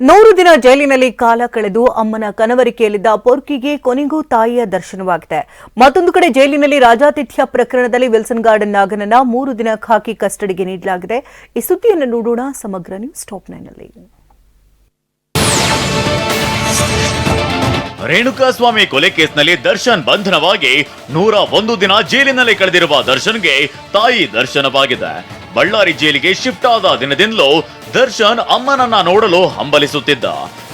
ನೂರು ದಿನ ಜೈಲಿನಲ್ಲಿ ಕಾಲ ಕಳೆದು ಅಮ್ಮನ ಕನವರಿಕೆಯಲ್ಲಿದ್ದ ಪೊರ್ಕಿಗೆ ಕೊನೆಗೂ ತಾಯಿಯ ದರ್ಶನವಾಗಿದೆ. ಮತ್ತೊಂದು ಕಡೆ ಜೈಲಿನಲ್ಲಿ ರಾಜಾತಿಥ್ಯ ಪ್ರಕರಣದಲ್ಲಿ ವಿಲ್ಸನ್ ಗಾರ್ಡನ್ ನಾಗನನ್ನ ಮೂರು ದಿನ ಖಾಕಿ ಕಸ್ಟಡಿಗೆ ನೀಡಲಾಗಿದೆ. ಈ ಸುದ್ದಿಯನ್ನು ನೋಡೋಣ ಸಮಗ್ರ ನ್ಯೂಸ್ ಟಾಪ್ ನೈನ್ನಲ್ಲಿ. ರೇಣುಕಾಸ್ವಾಮಿ ಕೊಲೆ ಕೇಸ್ನಲ್ಲಿ ದರ್ಶನ್ ಬಂಧನವಾಗಿ ನೂರ ಒಂದು ದಿನ ಜೈಲಿನಲ್ಲಿ ಕಳೆದಿರುವ ದರ್ಶನ್ಗೆ ತಾಯಿ ದರ್ಶನವಾಗಿದೆ. ಬಳ್ಳಾರಿ ಜೈಲಿಗೆ ಶಿಫ್ಟ್ ಆದ ದಿನದಿಂದಲೂ ದರ್ಶನ್ ಅಮ್ಮನನ್ನ ನೋಡಲು ಹಂಬಲಿಸುತ್ತಿದ್ದ.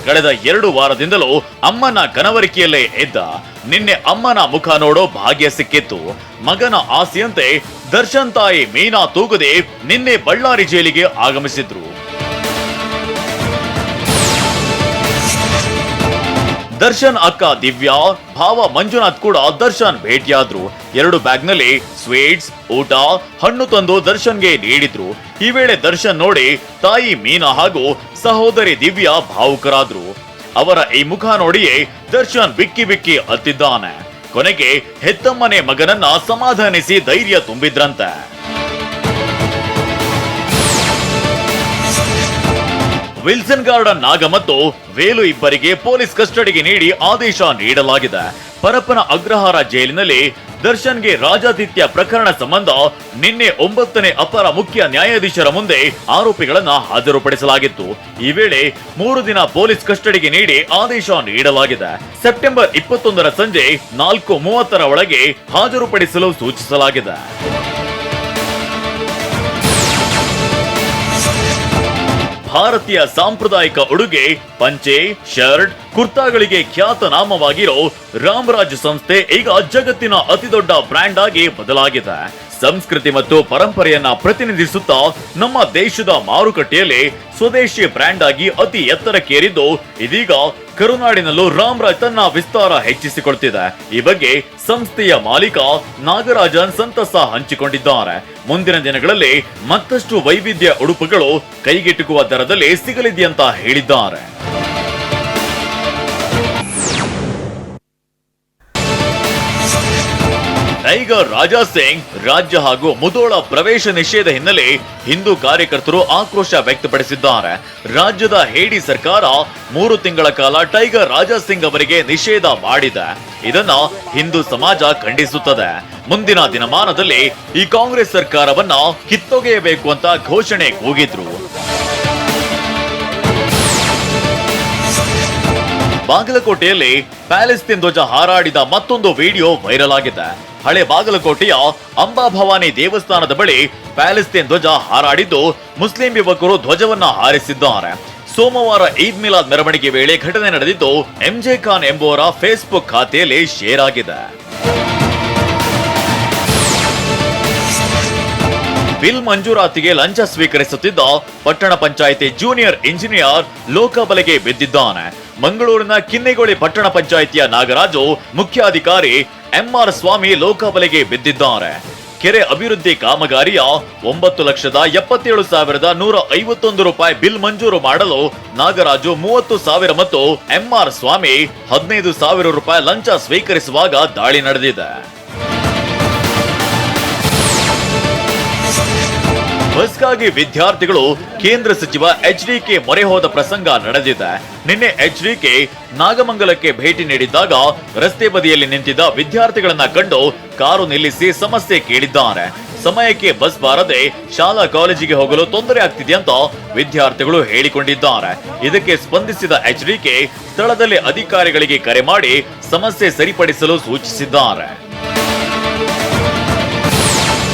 ಕಳೆದ ಎರಡು ವಾರದಿಂದಲೂ ಅಮ್ಮನ ಕನವರಿಕೆಯಲ್ಲೇ ಇದ್ದ. ನಿನ್ನೆ ಅಮ್ಮನ ಮುಖ ನೋಡೋ ಭಾಗ್ಯ ಸಿಕ್ಕಿತ್ತು. ಮಗನ ಆಸೆಯಂತೆ ದರ್ಶನ್ ತಾಯಿ ಮೀನಾ ತೂಗದೆ ನಿನ್ನೆ ಬಳ್ಳಾರಿ ಜೈಲಿಗೆ ಆಗಮಿಸಿದ್ರು. ದರ್ಶನ್ ಅಕ್ಕ ದಿವ್ಯಾ, ಭಾವ ಮಂಜುನಾಥ್ ಕೂಡ ದರ್ಶನ್ ಭೇಟಿಯಾದ್ರು. ಎರಡು ಬ್ಯಾಗ್ನಲ್ಲಿ ಸ್ವೀಟ್ಸ್, ಊಟ, ಹಣ್ಣು ತಂದು ದರ್ಶನ್ಗೆ ನೀಡಿದ್ರು. ಈ ವೇಳೆ ದರ್ಶನ್ ನೋಡಿ ತಾಯಿ ಮೀನಾ ಹಾಗೂ ಸಹೋದರಿ ದಿವ್ಯಾ ಭಾವುಕರಾದ್ರು. ಅವರ ಈ ಮುಖ ನೋಡಿಯೇ ದರ್ಶನ್ ಬಿಕ್ಕಿ ಬಿಕ್ಕಿ ಅತ್ತಿದ್ದಾನೆ ಕೊನೆಗೆ ಹೆತ್ತಮ್ಮನೆ ಮಗನನ್ನ ಸಮಾಧಾನಿಸಿ ಧೈರ್ಯ ತುಂಬಿದ್ರಂತೆ. ವಿಲ್ಸನ್ ಗಾರ್ಡನ್, ನಾಗ ಮತ್ತು ವೇಲು ಇಬ್ಬರಿಗೆ ಪೊಲೀಸ್ ಕಸ್ಟಡಿಗೆ ನೀಡಿ ಆದೇಶ ನೀಡಲಾಗಿದೆ. ಪರಪ್ಪನ ಅಗ್ರಹಾರ ಜೈಲಿನಲ್ಲಿ ದರ್ಶನ್ಗೆ ರಾಜಾತಿಥ್ಯ ಪ್ರಕರಣ ಸಂಬಂಧ ನಿನ್ನೆ ಒಂಬತ್ತನೇ ಅಪರ ಮುಖ್ಯ ನ್ಯಾಯಾಧೀಶರ ಮುಂದೆ ಆರೋಪಿಗಳನ್ನ ಹಾಜರುಪಡಿಸಲಾಗಿತ್ತು. ಈ ವೇಳೆ ಮೂರು ದಿನ ಪೊಲೀಸ್ ಕಸ್ಟಡಿಗೆ ನೀಡಿ ಆದೇಶ ನೀಡಲಾಗಿದೆ. ಸೆಪ್ಟೆಂಬರ್ ಇಪ್ಪತ್ತೊಂದರ ಸಂಜೆ ನಾಲ್ಕು ಮೂವತ್ತರ ಒಳಗೆ ಹಾಜರುಪಡಿಸಲು ಸೂಚಿಸಲಾಗಿದೆ. ಭಾರತೀಯ ಸಾಂಪ್ರದಾಯಿಕ ಉಡುಗೆ, ಪಂಚೆ, ಶರ್ಟ್, ಕುರ್ತಾಗಳಿಗೆ ಖ್ಯಾತನಾಮವಾಗಿರೋ ರಾಮರಾಜ್ ಸಂಸ್ಥೆ ಈಗ ಜಗತ್ತಿನ ಅತಿದೊಡ್ಡ ಬ್ರ್ಯಾಂಡ್ ಆಗಿ ಬದಲಾಗಿದೆ. ಸಂಸ್ಕೃತಿ ಮತ್ತು ಪರಂಪರೆಯನ್ನ ಪ್ರತಿನಿಧಿಸುತ್ತಾ ನಮ್ಮ ದೇಶದ ಮಾರುಕಟ್ಟೆಯಲ್ಲಿ ಸ್ವದೇಶಿ ಬ್ರ್ಯಾಂಡ್ ಆಗಿ ಅತಿ ಎತ್ತರಕ್ಕೇರಿದ್ದು, ಇದೀಗ ಕರುನಾಡಿನಲ್ಲೂ ರಾಮ್ರಾಜ್ ತನ್ನ ವಿಸ್ತಾರ ಹೆಚ್ಚಿಸಿಕೊಳ್ತಿದೆ. ಈ ಬಗ್ಗೆ ಸಂಸ್ಥೆಯ ಮಾಲೀಕ ನಾಗರಾಜನ್ ಸಂತಸ ಹಂಚಿಕೊಂಡಿದ್ದಾರೆ. ಮುಂದಿನ ದಿನಗಳಲ್ಲಿ ಮತ್ತಷ್ಟು ವೈವಿಧ್ಯ ಉಡುಪುಗಳು ಕೈಗೆಟುಕುವ ದರದಲ್ಲಿ ಸಿಗಲಿದೆಯಂತ ಹೇಳಿದ್ದಾರೆ. ಟೈಗರ್ ರಾಜಾ ಸಿಂಗ್ ರಾಜ್ಯ ಹಾಗೂ ಮುದೋಳ ಪ್ರವೇಶ ನಿಷೇಧ ಹಿನ್ನೆಲೆ ಹಿಂದೂ ಕಾರ್ಯಕರ್ತರು ಆಕ್ರೋಶ ವ್ಯಕ್ತಪಡಿಸಿದ್ದಾರೆ. ರಾಜ್ಯದ ಹೇಡಿ ಸರ್ಕಾರ ಮೂರು ತಿಂಗಳ ಕಾಲ ಟೈಗರ್ ರಾಜಾ ಸಿಂಗ್ ಅವರಿಗೆ ನಿಷೇಧ ಮಾಡಿದೆ. ಇದನ್ನ ಹಿಂದೂ ಸಮಾಜ ಖಂಡಿಸುತ್ತದೆ. ಮುಂದಿನ ದಿನಮಾನದಲ್ಲಿ ಈ ಕಾಂಗ್ರೆಸ್ ಸರ್ಕಾರವನ್ನ ಕಿತ್ತೊಗೆಯಬೇಕು ಅಂತ ಘೋಷಣೆ ಕೂಗಿದ್ರು. ಬಾಗಲಕೋಟೆಯಲ್ಲಿ ಪ್ಯಾಲೆಸ್ತೀನ್ ಧ್ವಜ ಹಾರಾಡಿದ ಮತ್ತೊಂದು ವಿಡಿಯೋ ವೈರಲ್ ಆಗಿದೆ. ಹಳೆ ಬಾಗಲಕೋಟೆಯ ಅಂಬಾಭವಾನಿ ದೇವಸ್ಥಾನದ ಬಳಿ ಪ್ಯಾಲೆಸ್ತೀನ್ ಧ್ವಜ ಹಾರಾಡಿದ್ದು ಮುಸ್ಲಿಂ ಯುವಕರು ಧ್ವಜವನ್ನ ಹಾರಿಸಿದ್ದಾರೆ. ಸೋಮವಾರ ಈದ್ ಮಿಲಾದ್ ಮೆರವಣಿಗೆ ವೇಳೆ ಘಟನೆ ನಡೆದಿದ್ದು ಎಂಜೆ ಖಾನ್ ಎಂಬುವರ ಫೇಸ್ಬುಕ್ ಖಾತೆಯಲ್ಲಿ ಶೇರ್ ಆಗಿದೆ. ಬಿಲ್ ಮಂಜೂರಾತಿಗೆ ಲಂಚ ಸ್ವೀಕರಿಸುತ್ತಿದ್ದ ಪಟ್ಟಣ ಪಂಚಾಯಿತಿ ಜೂನಿಯರ್ ಇಂಜಿನಿಯರ್ ಲೋಕಬಲೆಗೆ ಬಿದ್ದಿದ್ದಾನೆ. ಮಂಗಳೂರಿನ ಕಿನ್ನೆಗೋಳಿ ಪಟ್ಟಣ ಪಂಚಾಯಿತಿಯ ನಾಗರಾಜು ಮುಖ್ಯಾಧಿಕಾರಿ ಎಂಆರ್ ಸ್ವಾಮಿ ಲೋಕಬಲೆಗೆ ಬಿದ್ದಿದ್ದಾರೆ. ಕೆರೆ ಅಭಿವೃದ್ಧಿ ಕಾಮಗಾರಿಯ ಒಂಬತ್ತು ಲಕ್ಷದ ಎಪ್ಪತ್ತೇಳು ಸಾವಿರದ ನೂರ ಐವತ್ತೊಂದು ರೂಪಾಯಿ ಬಿಲ್ ಮಂಜೂರು ಮಾಡಲು ನಾಗರಾಜು ಮೂವತ್ತು ಸಾವಿರ ಮತ್ತು ಎಂಆರ್ ಸ್ವಾಮಿ ಹದಿನೈದು ಸಾವಿರ ರೂಪಾಯಿ ಲಂಚ ಸ್ವೀಕರಿಸುವಾಗ ದಾಳಿ ನಡೆದಿದೆ. ಬಸ್ಗಾಗಿ ವಿದ್ಯಾರ್ಥಿಗಳು ಕೇಂದ್ರ ಸಚಿವ ಎಚ್ ಡಿಕೆ ಮೊರೆ ಹೋದ ಪ್ರಸಂಗ ನಡೆದಿದೆ. ನಿನ್ನೆ ಎಚ್ ಡಿಕೆ ನಾಗಮಂಗಲಕ್ಕೆ ಭೇಟಿ ನೀಡಿದ್ದಾಗ ರಸ್ತೆ ಬದಿಯಲ್ಲಿ ನಿಂತಿದ್ದ ವಿದ್ಯಾರ್ಥಿಗಳನ್ನ ಕಂಡು ಕಾರು ನಿಲ್ಲಿಸಿ ಸಮಸ್ಯೆ ಕೇಳಿದ್ದಾರೆ. ಸಮಯಕ್ಕೆ ಬಸ್ ಬಾರದೆ ಶಾಲಾ ಕಾಲೇಜಿಗೆ ಹೋಗಲು ತೊಂದರೆ ಆಗ್ತಿದೆ ಅಂತ ವಿದ್ಯಾರ್ಥಿಗಳು ಹೇಳಿಕೊಂಡಿದ್ದಾರೆ. ಇದಕ್ಕೆ ಸ್ಪಂದಿಸಿದ ಎಚ್ ಡಿಕೆ ಸ್ಥಳದಲ್ಲಿ ಅಧಿಕಾರಿಗಳಿಗೆ ಕರೆ ಮಾಡಿ ಸಮಸ್ಯೆ ಸರಿಪಡಿಸಲು ಸೂಚಿಸಿದ್ದಾರೆ.